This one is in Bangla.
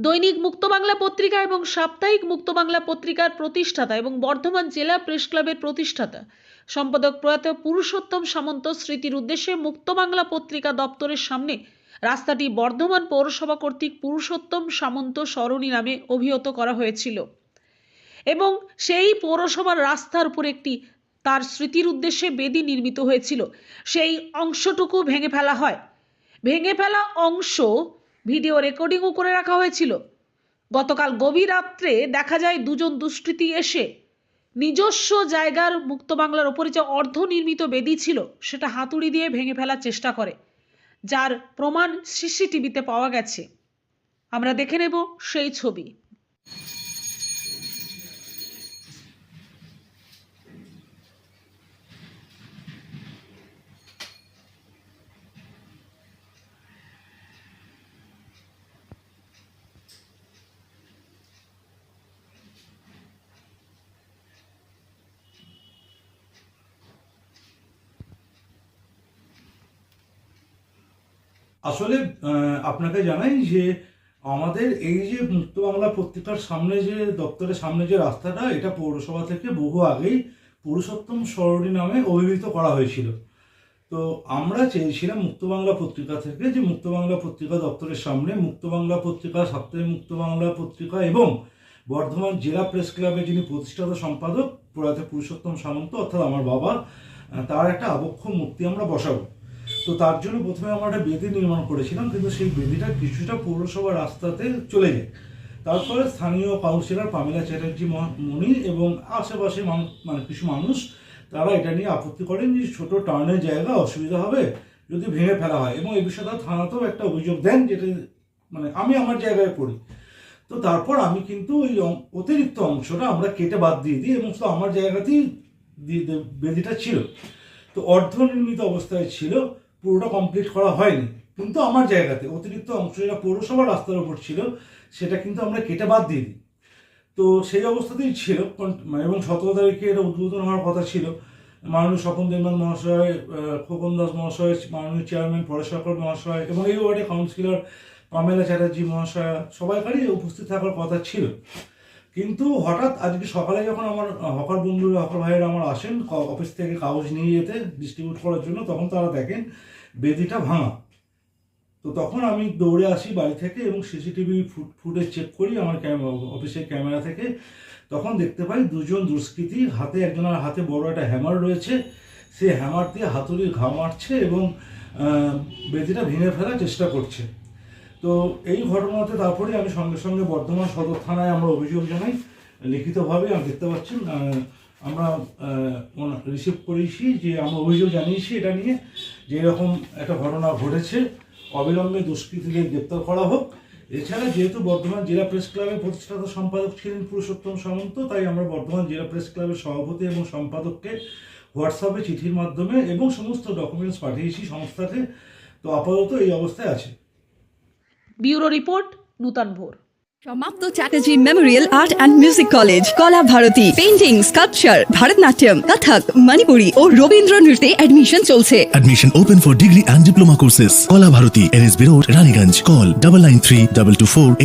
দৈনিক মুক্ত বাংলা পত্রিকা এবং সাপ্তাহিক মুক্ত বাংলা পত্রিকার প্রতিষ্ঠাতা এবং বর্ধমান জেলা প্রেস ক্লাবের প্রতিষ্ঠাতা। সম্পাদক প্রয়াত পুরুষোত্তম সামন্ত স্মৃতির উদ্দেশ্যে মুক্ত বাংলা পত্রিকা দপ্তরের সামনে রাস্তাটি বর্ধমান পৌরসভা কর্তৃক পুরুষোত্তম সামন্ত সরণী নামে অভিহত করা হয়েছিল। এবং সেই পৌরসভার রাস্তার উপর একটি তার স্মৃতির উদ্দেশ্যে বেদি নির্মিত হয়েছিল। সেই অংশটুকু ভেঙে ফেলা হয়। ভেঙে ফেলা অংশ ভিডিও রেকর্ডিংও করে রাখা হয়েছিল। গতকাল গভীর রাত্রে দেখা যায় দুজন দুষ্কৃতি এসে নিজস্ব জায়গার মুক্ত বাংলার ওপরে যে অর্ধনির্মিত বেদি ছিল, সেটা হাতুড়ি দিয়ে ভেঙে ফেলার চেষ্টা করে, যার প্রমাণ সিসিটিভিতে পাওয়া গেছে। আমরা দেখে নেব সেই ছবি। আসলে আপনাকে জানাই যে আমাদের এই যে মুক্ত বাংলা পত্রিকার সামনে যে দপ্তরের সামনে যে রাস্তাটা, এটা পৌরসভা থেকে বহু আগেই পুরুষোত্তম সরণি নামে অভিহিত করা হয়েছিল। তো আমরা চেয়েছিলাম মুক্ত বাংলা পত্রিকা থেকে যে মুক্ত বাংলা পত্রিকা দপ্তরের সামনে মুক্ত বাংলা পত্রিকা, সাপ্তাহিক মুক্ত বাংলা পত্রিকা এবং বর্ধমান জেলা প্রেস ক্লাবের যিনি প্রতিষ্ঠাতা সম্পাদক প্রয়াত পুরুষোত্তম সামন্ত, অর্থাৎ আমার বাবা তার একটা আবক্ষ মূর্তি আমরা বসাবো। তো তার জন্য প্রথমে আমরা একটা বেদি নির্মাণ করেছিলাম, কিন্তু সেই বেদিটা কিছুটা পৌরসভা রাস্তাতে চলে যায়। তারপরে স্থানীয় কাউন্সিলর পামিলা চ্যাটার্জি মণি এবং আশেপাশে মানে কিছু মানুষ, তারা এটা নিয়ে আপত্তি করেন যে ছোট টার্নের জায়গা অসুবিধা হবে, যদি ভেঙে ফেলা হয়। এবং এই বিষয়ে তারা থানাতেও একটা অভিযোগ দেন যেটা মানে আমি আমার জায়গায় পড়ি। তো তারপর আমি কিন্তু ওই অতিরিক্ত অংশটা আমরা কেটে বাদ দিয়ে দিই এবং শুধু আমার জায়গাতেই বেদিটা ছিল। তো অর্ধনির্মিত অবস্থায় ছিল। পুরোটা কমপ্লিট করা হয়নি। কিন্তু আমার জায়গাতে অতিরিক্ত অংশ যেটা পৌরসভা রাস্তার উপর ছিল, সেটা কিন্তু আমরা কেটে বাদ দিয়ে দিই। তো সেই অবস্থাতেই ছিল মানে এবং সতেরো তারিখে এটা উদ্বোধন হওয়ার কথা ছিল। মাননীয় স্বপন দেবনাথ মহাশয় খোকন দাস মহাশয়, মাননীয় চেয়ারম্যান পরেশ মহাশয় এবং এই ওয়ার্ডে কাউন্সিলর পামেলা চ্যাটার্জি মহাশয়া, সবাইকারই উপস্থিত থাকার কথা ছিল। কিন্তু হঠাৎ আজকে সকালে যখন আমার হকার বন্ধুরা, হকার ভাইয়েরা আমার আসেন অফিস থেকে কাগজ নিয়ে যেতে ডিস্ট্রিবিউট করার জন্য, তখন তারা দেখেন বেদিটা ভাঙা। তো তখন আমি দৌড়ে আসি বাড়ি থেকে এবং সিসিটিভি ফুটেজ চেক করি আমার অফিসের ক্যামেরা থেকে। তখন দেখতে পাই দুজন দুষ্কৃতী, হাতে একজনের হাতে বড় একটা হ্যামার রয়েছে। সে হ্যামার দিয়ে হাতুড়ি ঘা মারছে এবং বেদিটা ভেঙে ফেলার চেষ্টা করছে। তো এই ঘটনাতে তারপরে আমি সঙ্গে সঙ্গে বর্ধমান সদর থানায় আমরা অভিযোগ জানাই। লিখিতভাবে আমি দেখতে পাচ্ছেন আমরা রিসিভ করেছি যে আমরা অভিযোগ জানিয়েছি এটা নিয়ে যে এরকম একটা ঘটনা ঘটেছে। অবিলম্বে দুষ্কৃতীদের গ্রেপ্তার করা হোক। এছাড়া যেহেতু বর্ধমান জেলা প্রেস ক্লাবের প্রতিষ্ঠাতা সম্পাদক ছিলেন পুরুষোত্তম সামন্ত, তাই আমরা বর্ধমান জেলা প্রেস ক্লাবের সভাপতি এবং সম্পাদককে হোয়াটসঅ্যাপে চিঠির মাধ্যমে এবং সমস্ত ডকুমেন্টস পাঠিয়েছি সংস্থাকে। তো আপাতত এই অবস্থায় আছে। ব্যুরো রিপোর্ট নূতন ভোর সমাপ্ত Chatterjee memorial art and music college Kala Bharati painting sculpture Bharatanatyam Kathak Manipuri ও রবীন্দ্র নৃত্যে অ্যাডমিশন চলছে Admission open for degree and diploma courses. Kola Bharati, NSB Road, Raniganj. Call double nine three double two four eight.